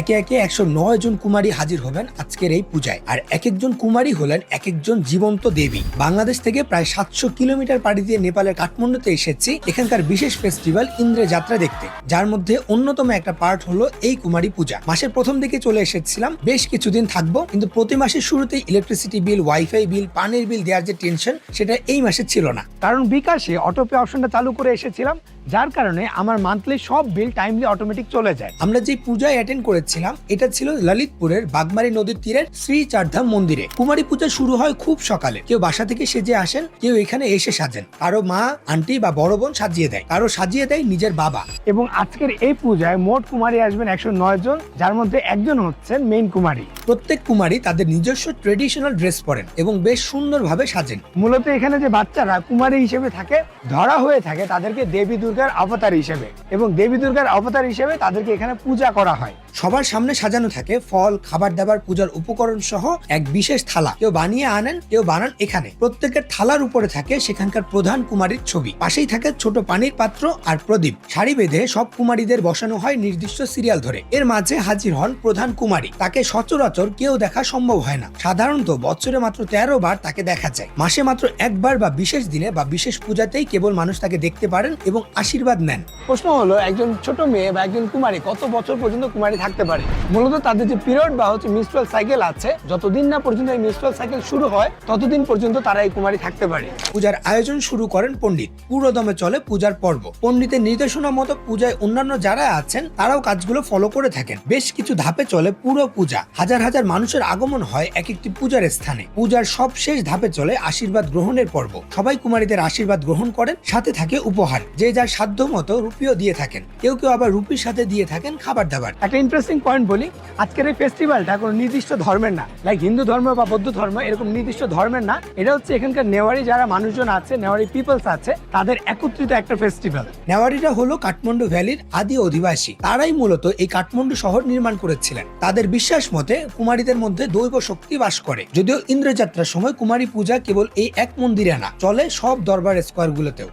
একে একে একশো নয় জন কুমারী হাজির হবেন আজকের এই পূজায়। আর এক একজন কুমারী হলেন এক একজন জীবন্ত দেবী। বাংলাদেশ থেকে প্রায় সাতশো কিলোমিটার পাড়ি দিয়ে নেপালের কাঠমান্ডুতে এসেছি এখানকার বিশেষ ফেস্টিভ্যাল ইন্দ্রে যাত্রা দেখতে। যার মধ্যে অন্যতম একটা পার্ট হলো এই কুমারী পূজা। মাসের প্রথম দিকে চলে এসেছিলাম, বেশ কিছুদিন থাকব, কিন্তু প্রতি মাসের শুরুতেই ইলেকট্রিসিটি বিল ওয়াইফাই বিল পানির বিল দেওয়ার যে টেনশন সেটা এই মাসে ছিল না। কারণ বিকাশে অটোপে অপশনটা চালু করে এসেছিলাম যার কারণে আমার মান্থলি সব বিল টাইমলি অটোমেটিক চলে যায়। আমরা যে পূজায় অ্যাটেন্ড করেছিলাম এটা ছিল ললিতপুরের বাগমারি নদীর তীরের শ্রী চারধাম মন্দিরে। কুমারী পূজা শুরু হয় খুব সকালে। কেউ বাসা থেকে সেজে আসেন কেউ এখানে এসে সাজেন। কারও মা আন্টি বা বড় বোন সাজিয়ে দেয় কারও সাজিয়ে দেয় নিজের বাবা। এবং আজকের এই পূজায় মোট কুমারী আসবেন একশো নয় জন যার মধ্যে একজন হচ্ছেন মেইন কুমারী। প্রত্যেক কুমারী তাদের নিজস্ব ট্রেডিশনাল ড্রেস পরেন এবং বেশ সুন্দরভাবে সাজেন। মূলত এখানে যে বাচ্চারা কুমারী হিসেবে থাকে, ধরা হয়ে থাকে তাদেরকে দেবী দুর্গার অবতার হিসেবে এবং দেবী দুর্গার অবতার হিসেবে তাদেরকে এখানে পূজা করা হয়। সবার সামনে সাজানো থাকে, ফল খাবার দাবার পূজার উপকরণ সহ এক বিশেষ থালা। কেউ বানিয়ে আনেন, কেউ বানান এখানে। প্রত্যেকের থালার উপরে থাকে সেখানকার প্রধান কুমারীর ছবি। পাশেই থাকে ছোট পানির পাত্র আর প্রদীপ। সারি বেঁধে সব কুমারীদের বসানো হয় নির্দিষ্ট সিরিয়াল ধরে। এর মাঝে হাজির হন প্রধান কুমারী। তাকে সচরাচর কেউ দেখা সম্ভব হয় না। সাধারণত বছরে মাত্র তেরো বার তাকে দেখা যায়। মাসে মাত্র একবার বা বিশেষ দিনে বা বিশেষ পূজাতেই কেবল মানুষ তাকে দেখতে পারেন এবং আশীর্বাদ নেন। প্রশ্ন হলো, একজন ছোট মেয়ে বা একজন কুমারী কত বছর পর্যন্ত কুমারী থাকতে পারে? মূলত তাদের যে পিরিয়ড বা হচ্ছে মিনস্ট্রুয়াল সাইকেল আছে, যতদিন না পর্যন্ত এই মিনস্ট্রুয়াল সাইকেল শুরু হয়, ততদিন পর্যন্ত তারা এই কুমারী থাকতে পারে। পূজার আয়োজন শুরু করেন পণ্ডিত। পুরোদমে চলে পূজার পর্ব। পণ্ডিতের নির্দেশনা মতো পূজায় অন্যান্য যারা আছেন, তারাও কাজগুলো ফলো করে থাকেন। বেশ কিছু ধাপে চলে পুরো পূজা। হাজার হাজার মানুষের আগমন হয় এক একটি পূজার স্থানে। পূজার সব শেষ ধাপে চলে আশীর্বাদ গ্রহণের পর্ব। সবাই কুমারীদের আশীর্বাদ গ্রহণ করেন, সাথে থাকে উপহার। যে যার সাধ্য মতো রুপিও দিয়ে থাকেন। কেউ কেউ আবার রুপির সাথে দিয়ে থাকেন খাবার দাবার একটা ইন্টারেস্টিং পয়েন্ট বলি আজকের এই ফেস্টিভ্যালটা কোনো নির্দিষ্ট ধর্মের না। লাইক হিন্দু ধর্ম বা বৌদ্ধ ধর্ম এরকম নির্দিষ্ট ধর্মের না। এটা হচ্ছে এখানকার নেওয়ারি যারা মানুষজন আছে নেওয়ারি পিপলস আছে তাদের একত্রিত একটা ফেস্টিভ্যাল নেওয়ারিরা হলো কাঠমান্ডু ভ্যালির আদি অধিবাসী। তারাই মূলত এই কাঠমান্ডু শহর নির্মাণ করেছিলেন। তাদের বিশ্বাস মতে কুমারীদের মধ্যে দৈব শক্তি বাস করে। যদিও ইন্দ্রযাত্রার সময় কুমারী পূজা কেবল এই এক মন্দিরে না চলে সব দরবার স্কোয়ার গুলোতেও।